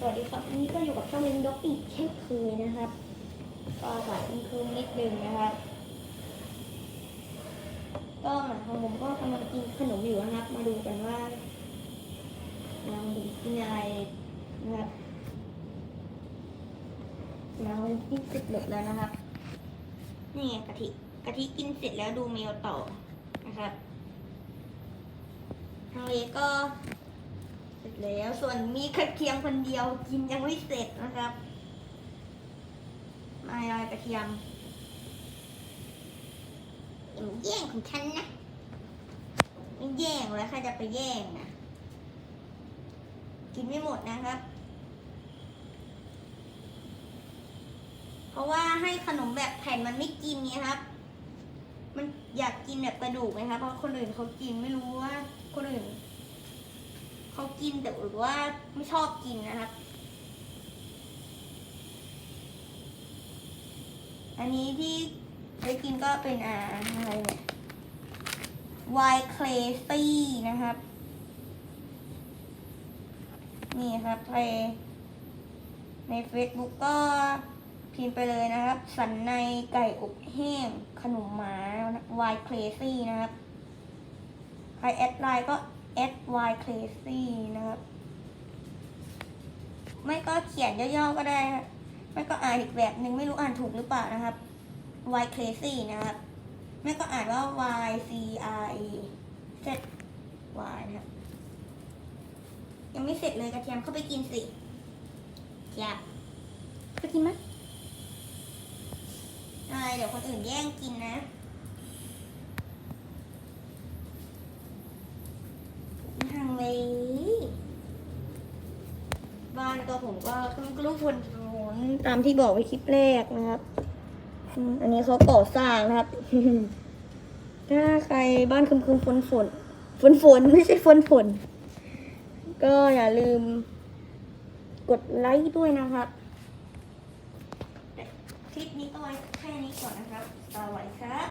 สวัสดีครับวันนี้ก็อยู่กับช่องลิงด็อกอีกเช่นเคยนะครับ ก็สายคุณครูนิดนึงนะครับ ก็หมาของผมก็กำลังกินขนมอยู่นะครับ มาดูกันว่าหมาของผมกินอะไรนะครับหมาของผมกินเสร็จหมดแล้วนะครับ นี่ไงกะทิกะทิกินเสร็จแล้วดูเมลต่อนะครับทางเลก็ แล้วส่วนมีกระเทียมคนเดียวกินยังไม่เสร็จนะครับมาลายกระเทียมอย่ามาแย่งของฉันนะไม่แย่งแล้วใครจะไปแย่งนะกินไม่หมดนะครับ เพราะว่าให้ขนมแบบแผ่นมันไม่กินไงครับ มันอยากกินแบบกระดูกนะครับ เพราะคนอื่นเขากินไม่รู้ว่าคนอื่น เขากินแต่หรือว่าไม่ชอบกินนะครับ อันนี้ที่ไปกินก็เป็นอะไรเนี่ย Wine Crazy นะครับ นี่ครับไปใน Facebook ก็พิมพ์ไปเลยนะครับ สันในไก่อบแห้ง ขนมหมา Wine Crazy นะครับ ใครแอดไลน์ก็ s y crazy นะครับ ไม่ก็เขียนย่อๆก็ได้ครับไม่ก็อ่านอีกแบบหนึ่งไม่รู้อ่านถูกหรือเปล่านะครับ y crazy นะครับ ไม่ก็อ่านว่า y c r e z y นะครับ ยังไม่เสร็จเลยกระเทียมเข้าไปกินสิจ้ะไปกินไหมอะไรเดี๋ยวคนอื่นแย่งกินนะ ทางเลย บ้านก็ผมก็ขึ้นกรูปฝนฝนตามที่บอกไว้คลิปแรกนะครับ อันนี้เขาก่อสร้างนะครับ ถ้าใครบ้านคึมคึมฝนฝน ฝนฝนไม่ใช่ฝนฝน ก็อย่าลืม กดไลค์ด้วยนะครับคลิปนี้ก็ไว้แค่นี้ก่อนนะครับสวัสดีครับ